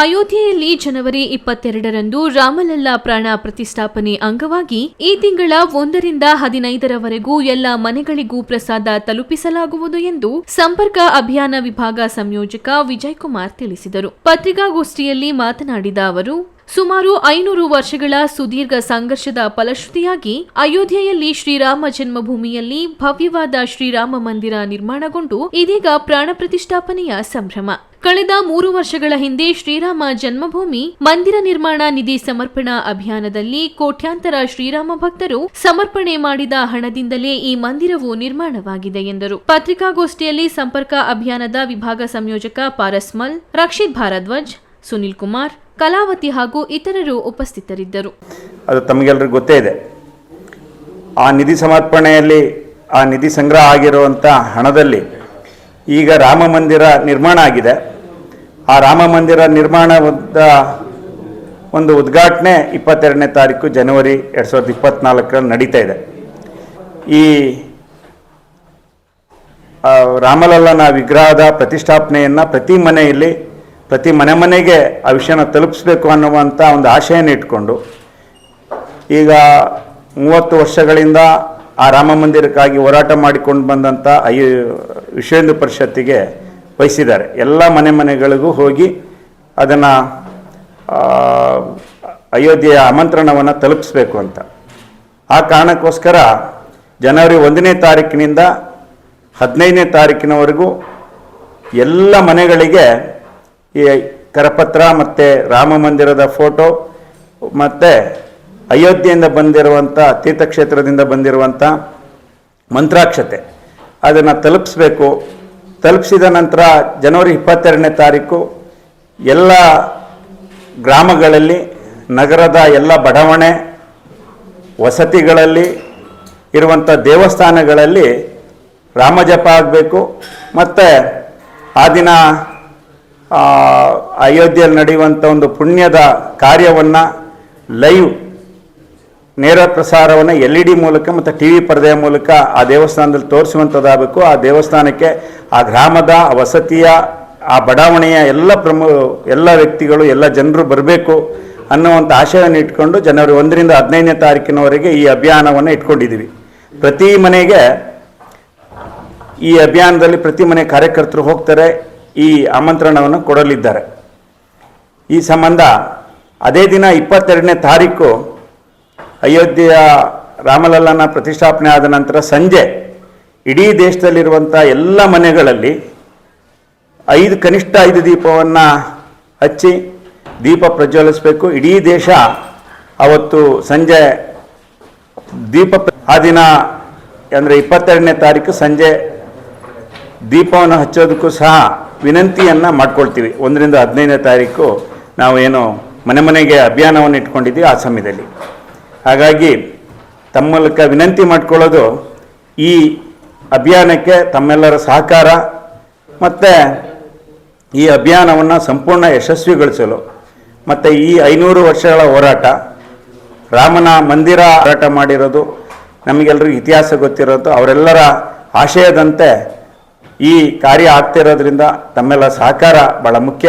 ಅಯೋಧ್ಯೆಯಲ್ಲಿ ಜನವರಿ ಇಪ್ಪತ್ತೆರಡರಂದು ರಾಮಲಲ್ಲಾ ಪ್ರಾಣ ಪ್ರತಿಷ್ಠಾಪನೆ ಅಂಗವಾಗಿ ಈ ತಿಂಗಳ ಒಂದರಿಂದ ಹದಿನೈದರವರೆಗೂ ಎಲ್ಲ ಮನೆಗಳಿಗೂ ಪ್ರಸಾದ ತಲುಪಿಸಲಾಗುವುದು ಎಂದು ಸಂಪರ್ಕ ಅಭಿಯಾನ ವಿಭಾಗ ಸಂಯೋಜಕ ವಿಜಯ್ ಕುಮಾರ್ ತಿಳಿಸಿದರು. ಪತ್ರಿಕಾಗೋಷ್ಠಿಯಲ್ಲಿ ಮಾತನಾಡಿದ ಅವರು, ಸುಮಾರು ಐನೂರು ವರ್ಷಗಳ ಸುದೀರ್ಘ ಸಂಘರ್ಷದ ಫಲಶ್ರುತಿಯಾಗಿ ಅಯೋಧ್ಯೆಯಲ್ಲಿ ಶ್ರೀರಾಮ ಜನ್ಮಭೂಮಿಯಲ್ಲಿ ಭವ್ಯವಾದ ಶ್ರೀರಾಮ ಮಂದಿರ ನಿರ್ಮಾಣಗೊಂಡು ಇದೀಗ ಪ್ರಾಣ ಪ್ರತಿಷ್ಠಾಪನೆಯ ಸಂಭ್ರಮ. ಕಳೆದ ಮೂರು ವರ್ಷಗಳ ಹಿಂದೆ ಶ್ರೀರಾಮ ಜನ್ಮಭೂಮಿ ಮಂದಿರ ನಿರ್ಮಾಣ ನಿಧಿ ಸಮರ್ಪಣಾ ಅಭಿಯಾನದಲ್ಲಿ ಕೋಟ್ಯಾಂತರ ಶ್ರೀರಾಮ ಭಕ್ತರು ಸಮರ್ಪಣೆ ಮಾಡಿದ ಹಣದಿಂದಲೇ ಈ ಮಂದಿರವು ನಿರ್ಮಾಣವಾಗಿದೆ ಎಂದರು. ಪತ್ರಿಕಾಗೋಷ್ಠಿಯಲ್ಲಿ ಸಂಪರ್ಕ ಅಭಿಯಾನದ ವಿಭಾಗ ಸಂಯೋಜಕ ಪಾರಸ್ಮಲ್, ರಕ್ಷಿತ್ ಭಾರದ್ವಾಜ್, ಸುನಿಲ್ ಕುಮಾರ್, ಕಲಾವತಿ ಹಾಗೂ ಇತರರು ಉಪಸ್ಥಿತರಿದ್ದರು. ಅದು ತಮಗೆಲ್ಲರಿಗೂ ಗೊತ್ತೇ ಇದೆ. ಆ ನಿಧಿ ಸಮರ್ಪಣೆಯಲ್ಲಿ, ಆ ನಿಧಿ ಸಂಗ್ರಹ ಆಗಿರುವಂಥ ಹಣದಲ್ಲಿ ಈಗ ರಾಮ ಮಂದಿರ ನಿರ್ಮಾಣ ಆಗಿದೆ. ಆ ರಾಮ ಮಂದಿರ ನಿರ್ಮಾಣದ ಒಂದು ಉದ್ಘಾಟನೆ ಇಪ್ಪತ್ತೆರಡನೇ ತಾರೀಕು ಜನವರಿ ಎರಡು ಸಾವಿರದ ಇಪ್ಪತ್ತ್ನಾಲ್ಕರಲ್ಲಿ ನಡೀತಾ ಇದೆ. ಈ ರಾಮಲಲ್ಲನ ವಿಗ್ರಹದ ಪ್ರತಿಷ್ಠಾಪನೆಯನ್ನು ಪ್ರತಿ ಮನೆಯಲ್ಲಿ, ಪ್ರತಿ ಮನೆ ಮನೆಗೆ ಆ ವಿಷಯನ ತಲುಪಿಸ್ಬೇಕು ಅನ್ನುವಂಥ ಒಂದು ಆಶಯನ ಇಟ್ಕೊಂಡು, ಈಗ ಮೂವತ್ತು ವರ್ಷಗಳಿಂದ ಆ ರಾಮ ಮಂದಿರಕ್ಕಾಗಿ ಹೋರಾಟ ಮಾಡಿಕೊಂಡು ಬಂದಂಥ ಐ ವಿಶ್ವ ಹಿಂದೂ ಪರಿಷತ್ತಿಗೆ ವಹಿಸಿದ್ದಾರೆ. ಎಲ್ಲ ಮನೆ ಮನೆಗಳಿಗೂ ಹೋಗಿ ಅದನ್ನು ಅಯೋಧ್ಯೆಯ ಆಮಂತ್ರಣವನ್ನು ತಲುಪಿಸ್ಬೇಕು ಅಂತ. ಆ ಕಾರಣಕ್ಕೋಸ್ಕರ ಜನವರಿ ಒಂದನೇ ತಾರೀಕಿನಿಂದ ಹದಿನೈದನೇ ತಾರೀಕಿನವರೆಗೂ ಎಲ್ಲ ಮನೆಗಳಿಗೆ ಈ ಕರಪತ್ರ ಮತ್ತು ರಾಮ ಮಂದಿರದ ಫೋಟೋ ಮತ್ತು ಅಯೋಧ್ಯೆಯಿಂದ ಬಂದಿರುವಂಥ ತೀರ್ಥಕ್ಷೇತ್ರದಿಂದ ಬಂದಿರುವಂಥ ಮಂತ್ರಾಕ್ಷತೆ ಅದನ್ನು ತಲುಪಿಸ್ಬೇಕು. ತಲುಪಿಸಿದ ನಂತರ ಜನವರಿ ಇಪ್ಪತ್ತೆರಡನೇ ತಾರೀಕು ಎಲ್ಲ ಗ್ರಾಮಗಳಲ್ಲಿ, ನಗರದ ಎಲ್ಲ ಬಡಾವಣೆ ವಸತಿಗಳಲ್ಲಿ ಇರುವಂಥ ದೇವಸ್ಥಾನಗಳಲ್ಲಿ ರಾಮಜಪ ಆಗಬೇಕು. ಮತ್ತು ಆ ದಿನ ಅಯೋಧ್ಯೆಯಲ್ಲಿ ನಡೆಯುವಂಥ ಒಂದು ಪುಣ್ಯದ ಕಾರ್ಯವನ್ನು ಲೈವ್ ನೇರ ಪ್ರಸಾರವನ್ನು ಎಲ್ ಇ ಡಿ ಮೂಲಕ ಮತ್ತು ಟಿ ವಿ ಪರದೆಯ ಮೂಲಕ ಆ ದೇವಸ್ಥಾನದಲ್ಲಿ ತೋರಿಸುವಂಥದ್ದಾಗಬೇಕು ಆ ದೇವಸ್ಥಾನಕ್ಕೆ ಆ ಗ್ರಾಮದ, ಆ ವಸತಿಯ, ಆ ಬಡಾವಣೆಯ ಎಲ್ಲ ಪ್ರಮು, ಎಲ್ಲ ವ್ಯಕ್ತಿಗಳು, ಎಲ್ಲ ಜನರು ಬರಬೇಕು ಅನ್ನುವಂಥ ಆಶಯವನ್ನು ಇಟ್ಕೊಂಡು ಜನವರಿ ಒಂದರಿಂದ ಹದಿನೈದನೇ ತಾರೀಕಿನವರೆಗೆ ಈ ಅಭಿಯಾನವನ್ನು ಇಟ್ಕೊಂಡಿದ್ದೀವಿ. ಪ್ರತಿ ಮನೆಗೆ ಈ ಅಭಿಯಾನದಲ್ಲಿ ಪ್ರತಿ ಮನೆ ಕಾರ್ಯಕರ್ತರು ಹೋಗ್ತಾರೆ, ಈ ಆಮಂತ್ರಣವನ್ನು ಕೊಡಲಿದ್ದಾರೆ. ಈ ಸಂಬಂಧ ಅದೇ ದಿನ ಇಪ್ಪತ್ತೆರಡನೇ ತಾರೀಕು ಅಯೋಧ್ಯೆಯ ರಾಮಲಲ್ಲನ ಪ್ರತಿಷ್ಠಾಪನೆ ಆದ ನಂತರ ಸಂಜೆ ಇಡೀ ದೇಶದಲ್ಲಿರುವಂಥ ಎಲ್ಲ ಮನೆಗಳಲ್ಲಿ ಐದು ಕನಿಷ್ಠ ಐದು ದೀಪವನ್ನು ಹಚ್ಚಿ ದೀಪ ಪ್ರಜ್ವಲಿಸಬೇಕು. ಇಡೀ ದೇಶ ಅವತ್ತು ಸಂಜೆ ದೀಪ ಆ ದಿನ ಅಂದರೆ ಇಪ್ಪತ್ತೆರಡನೇ ತಾರೀಕು ಸಂಜೆ ದೀಪವನ್ನು ಹಚ್ಚೋದಕ್ಕೂ ಸಹ ವಿನಂತಿಯನ್ನು ಮಾಡ್ಕೊಳ್ತೀವಿ. ಒಂದರಿಂದ ಹದಿನೈದನೇ ತಾರೀಕು ನಾವು ಏನು ಮನೆ ಮನೆಗೆ ಅಭಿಯಾನವನ್ನು ಇಟ್ಕೊಂಡಿದ್ದೀವಿ ಆ ಸಮಯದಲ್ಲಿ. ಹಾಗಾಗಿ ತಮ್ಮ ಮೂಲಕ ವಿನಂತಿ ಮಾಡ್ಕೊಳ್ಳೋದು ಈ ಅಭಿಯಾನಕ್ಕೆ ತಮ್ಮೆಲ್ಲರ ಸಹಕಾರ ಮತ್ತು ಈ ಅಭಿಯಾನವನ್ನು ಸಂಪೂರ್ಣ ಯಶಸ್ವಿಗೊಳಿಸಲು ಮತ್ತು ಈ ಐನೂರು ವರ್ಷಗಳ ಹೋರಾಟ, ರಾಮನ ಮಂದಿರ ಹೋರಾಟ ಮಾಡಿರೋದು ನಮಗೆಲ್ಲರಿಗೂ ಇತಿಹಾಸ ಗೊತ್ತಿರೋದು, ಅವರೆಲ್ಲರ ಆಶಯದಂತೆ ಈ ಕಾರ್ಯ ಆಗ್ತಿರೋದ್ರಿಂದ ತಮ್ಮೆಲ್ಲ ಸಹಕಾರ ಭಾಳ ಮುಖ್ಯ.